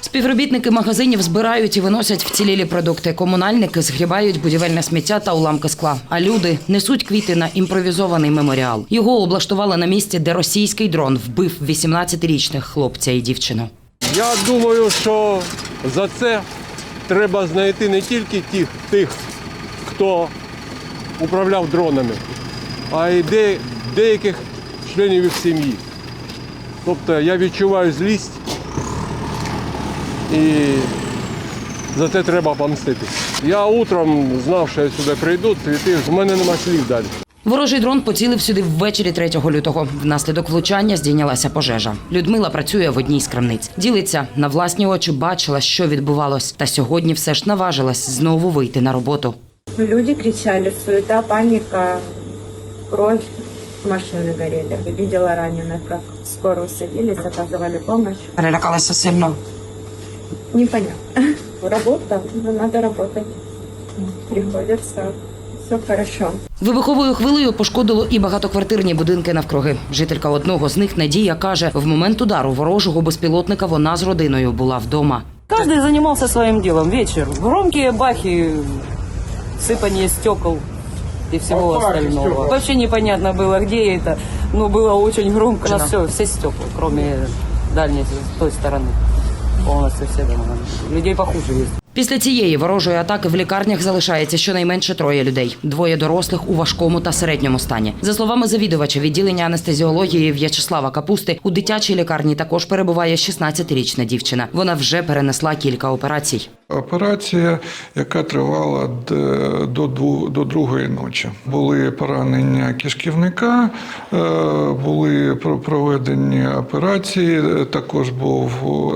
Співробітники магазинів збирають і виносять вцілілі продукти. Комунальники згрібають будівельне сміття та уламки скла. А люди несуть квіти на імпровізований меморіал. Його облаштували на місці, де російський дрон вбив 18-річних хлопця і дівчину. Я думаю, що за це треба знайти не тільки тих, тих хто управляв дронами, а й де, деяких членів їх сім'ї. Тобто я відчуваю злість і за це треба помстити. Я утром знав, що я сюди прийду, світив, в мене нема слів далі. Ворожий дрон поцілив сюди ввечері 3 лютого. Внаслідок влучання здійнялася пожежа. Людмила працює в одній з крамниць. Ділиться на власні очі, бачила, що відбувалось. Та сьогодні все ж наважилась знову вийти на роботу. Люди кричали, суета, паника, кровь, машины горели. Видела раненых, как скорую садились, оказывали помощь. Перелякалася сильно. Непонятно. Работа, ну, надо работать. Приходится. Все хорошо. Вибуховою хвилею пошкодило і багатоквартирні будинки навкруги. Жителька одного з них Надія каже, в момент удару ворожого безпілотника вона з родиною була вдома. Каждый занимался своим делом. Вечер. Громкие бахи, сыпание стекол и всего остального. Вообще непонятно было, где это. Но было очень громко. У нас все, все стекла, кроме дальней, с той стороны. Полностью все дома. Людей похуже є. Після цієї ворожої атаки в лікарнях залишається щонайменше троє людей. Двоє дорослих у важкому та середньому стані. За словами завідувача відділення анестезіології В'ячеслава Капусти, у дитячій лікарні також перебуває 16-річна дівчина. Вона вже перенесла кілька операцій. Операція, яка тривала до, до другої ночі. Були поранення кишківника, е, були про- проведені операції, також був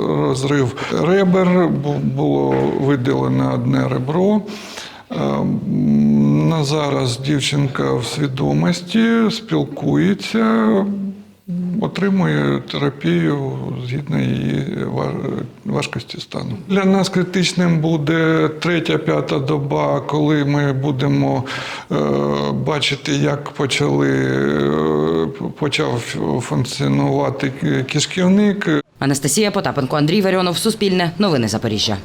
розрив ребер, було виділено одне ребро. Е, На зараз дівчинка в свідомості, спілкується, отримує терапію згідно її ва- важкості стану. Для нас критичним буде третя-п'ята доба, коли ми будемо е, бачити, як почали е, почав функціонувати кишківник. Анастасія Потапенко, Андрій Варіонов, Суспільне, Новини Запоріжжя.